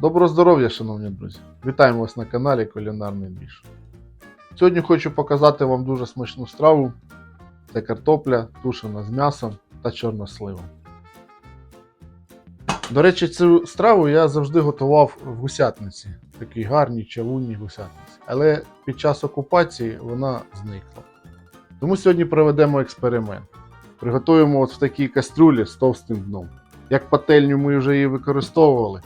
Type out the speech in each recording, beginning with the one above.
Доброго здоров'я, шановні друзі! Вітаємо вас на каналі Кулінарний Двіж. Сьогодні хочу показати вам дуже смачну страву. Це картопля, тушена з м'ясом та чорносливом. До речі, цю страву я завжди готував в гусятниці, такій гарній чавунній гусятниці. Але під час окупації вона зникла. Тому сьогодні проведемо експеримент. Приготуємо от в такій кастрюлі з товстим дном. Як пательню ми вже її використовували,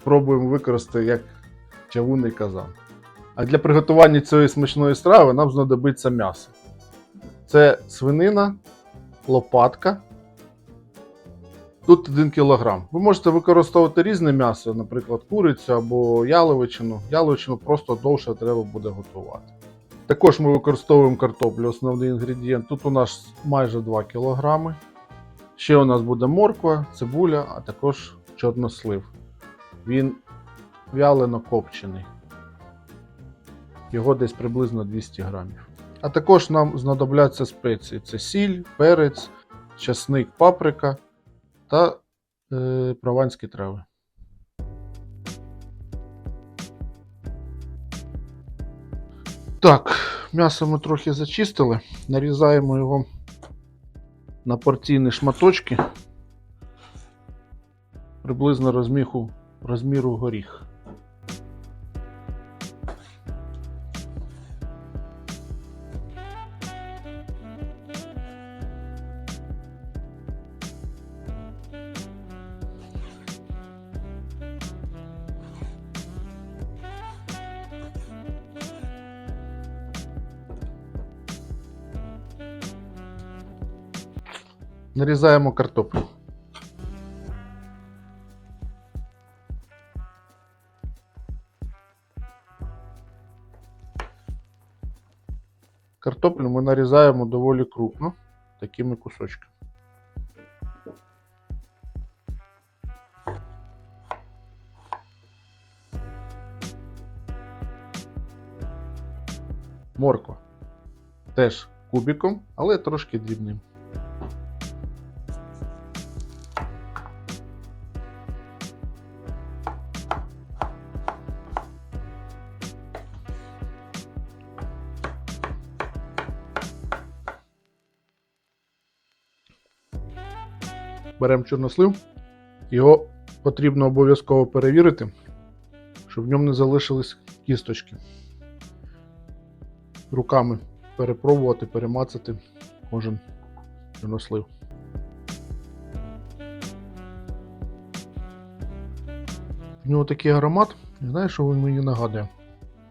спробуємо використати як чавунний казан. А для приготування цієї смачної страви нам знадобиться м'ясо. Це свинина, лопатка. Тут 1 кг. Ви можете використовувати різне м'ясо, наприклад, курицю або яловичину. Яловичину просто довше треба буде готувати. Також ми використовуємо картоплю, основний інгредієнт. Тут у нас майже 2 кг. Ще у нас буде морква, цибуля, а також чорнослив. Він вялено копчений. Його десь приблизно 200 грамів. А також нам знадобляться спеції: це сіль, перець, часник, паприка та е, прованські трави. Так, м'ясо ми трохи зачистили. Нарізаємо його на порційні шматочки приблизно розміху, розміру горіх. Нарізаємо картоплю. Картоплю ми нарізаємо доволі крупно, такими кусочками. Морква. Теж кубиком, але трошки дрібним. Беремо чорнослив. Його потрібно обов'язково перевірити, щоб в ньому не залишились кісточки. Руками перепробувати, перемацати кожен чорнослив. В нього такий аромат, і знаєш, що він мені нагадує?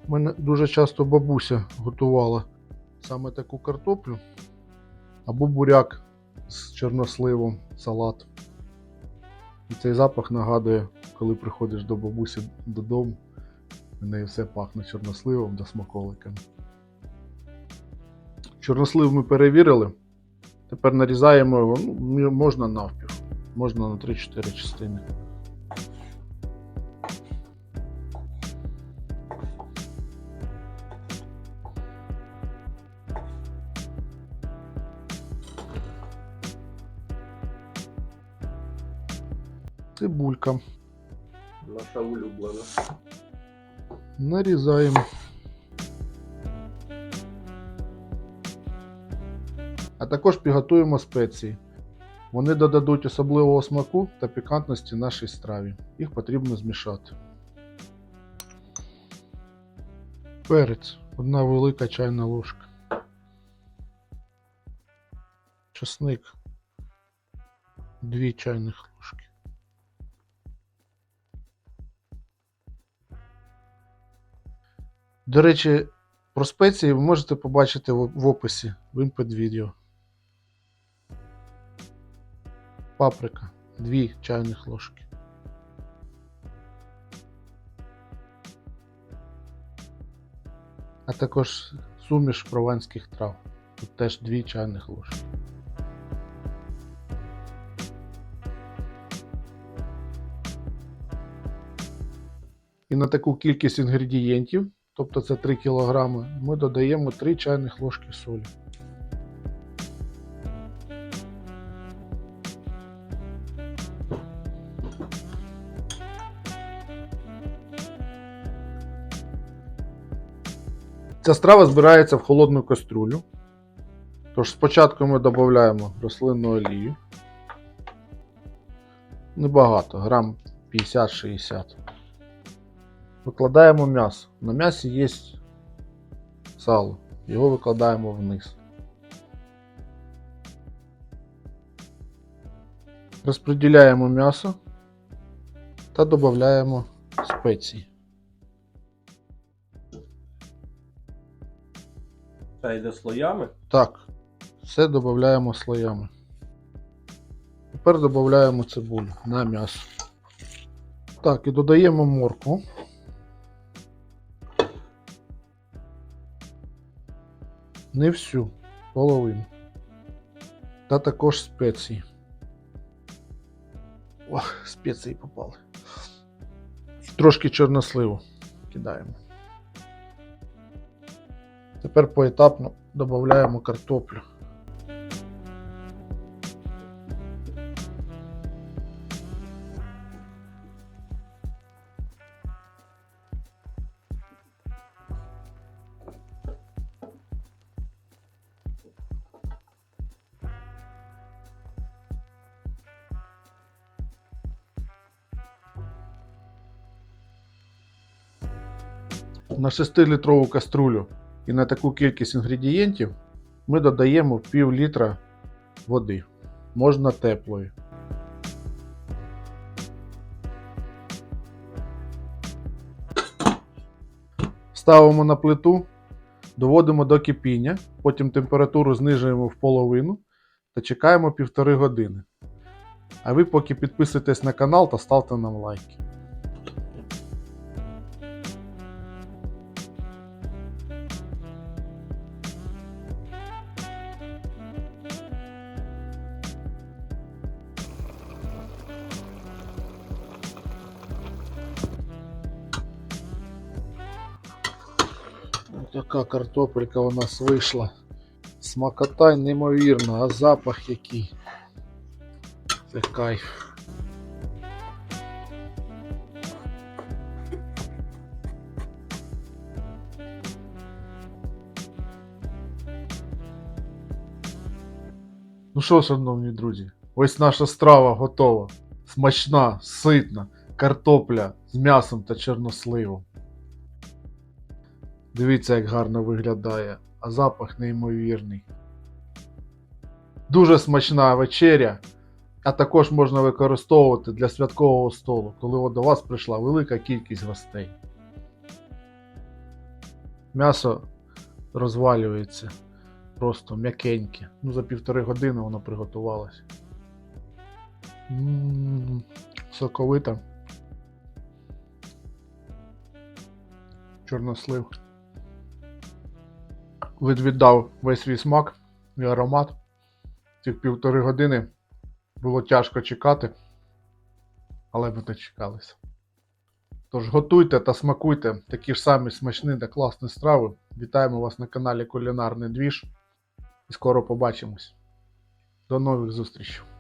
У мене дуже часто бабуся готувала саме таку картоплю або буряк з чорносливом, салат. І цей запах нагадує, коли приходиш до бабусі додому, в неї все пахне чорносливом та смаколиками. Чорнослив ми перевірили. Тепер нарізаємо його, ну, можна навпіл, можна на 3-4 частини. Цибулька. Наша улюблена. Нарізаємо. А також підготуємо спеції. Вони додадуть особливого смаку та пікантності нашій страві. Їх потрібно змішати. Перець. Одна велика чайна ложка. Часник. Дві чайних ложки. До речі, про спеції ви можете побачити в описі він під відео. Паприка 2 чайних ложки. А також суміш прованських трав. Тут теж 2 чайних ложки. І на таку кількість інгредієнтів тобто це 3 кг, ми додаємо 3 чайних ложки солі. Ця страва збирається в холодну каструлю. Тож спочатку ми додаємо рослинну олію. Небагато, грам 50-60. Викладаємо м'ясо. На м'ясі є сало. Його викладаємо вниз. Розподіляємо м'ясо та додаємо спеції. Це йде слоями. Так, все додаємо слоями. Тепер додаємо цибулю на м'ясо. Так, і додаємо моркву. Не всю, половину. Та також спеції. Ох, спеції попали. Трошки чорносливу кидаємо. Тепер поетапно додаємо картоплю. На 6-літрову каструлю і на таку кількість інгредієнтів ми додаємо пів літра води. Можна теплої. Ставимо на плиту, доводимо до кипіння, потім температуру знижуємо в половину та чекаємо півтори години. А ви поки підписуйтесь на канал та ставте нам лайки. Така картопелька у нас вийшла. Смакота неймовірна, а запах який. Це кайф. Ну що, шановні друзі, ось наша страва готова. Смачна, ситна, картопля з м'ясом та чорносливом. Дивіться, як гарно виглядає, а запах неймовірний. Дуже смачна вечеря, а також можна використовувати для святкового столу, коли до вас прийшла велика кількість гостей. М'ясо розвалюється просто м'якеньке. Ну, за півтори години воно приготувалося. Соковита. Чорнослив. Відвідав весь свій смак і аромат. Цих півтори години було тяжко чекати, але ми дочекалися. Тож готуйте та смакуйте такі ж самі смачні та класні страви. Вітаємо вас на каналі Кулінарний Двіж і скоро побачимось. До нових зустрічей!